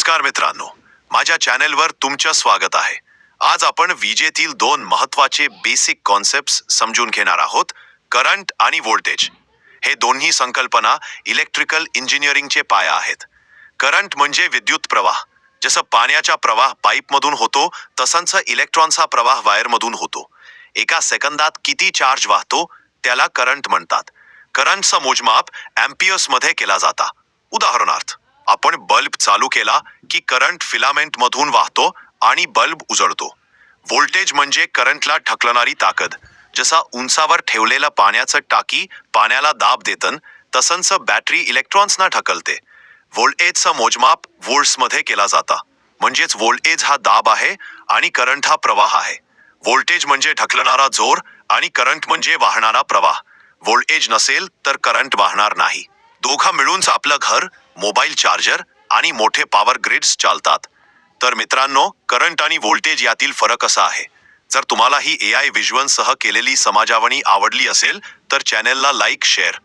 नमस्कार मित्रांनो. माझ्या चॅनेलवर तुमचं स्वागत आहे. आज आपण विजेतील दोन महत्त्वाचे बेसिक कॉन्सेप्ट समजून घेणार आहोत करंट आणि व्होल्टेज हे दोन्ही संकल्पना इलेक्ट्रिकल इंजिनिअरिंगचे पाया आहेत. करंट म्हणजे विद्युत प्रवाह. जसं पाण्याचा प्रवाह पाईपमधून होतो तसंच इलेक्ट्रॉनचा प्रवाह वायरमधून होतो. एका सेकंदात किती चार्ज वाहतो त्याला करंट म्हणतात. करंटचं मोजमाप अँपियर्समध्ये केला जाता. उदाहरणार्थ चालू केला की करंट फिलामेंट मधून वाहतो आणि बल्ब उजळतो. व्होल्टेज म्हणजे करंटला ढकलणारी ताकद. जसा उंचावर ठेवलेलं पाण्याचं टाकी पाण्याला दाब देतन तसंच बॅटरी इलेक्ट्रॉन्सना ढकलते. व्होल्टेजचं मोजमाप व्होल्ट्समध्ये केला जाता. म्हणजेच व्होल्टेज हा दाब आहे आणि करंट हा प्रवाह आहे. व्होल्टेज म्हणजे ढकलणारा जोर आणि करंट म्हणजे वाहणारा प्रवाह. व्होल्टेज नसेल तर करंट वाहणार नाही. दोघा मिळूनच आपलं घर मोबाईल चार्जर आणि मोठे पॉवर ग्रिड्स चालतात. तर मित्रांनो करंट आणि व्होल्टेज यातील फरक असा आहे. जर तुम्हाला ही ए आय विज्युअलसह केलेली समाजावणी आवडली असेल तर चॅनेलला लाईक शेअर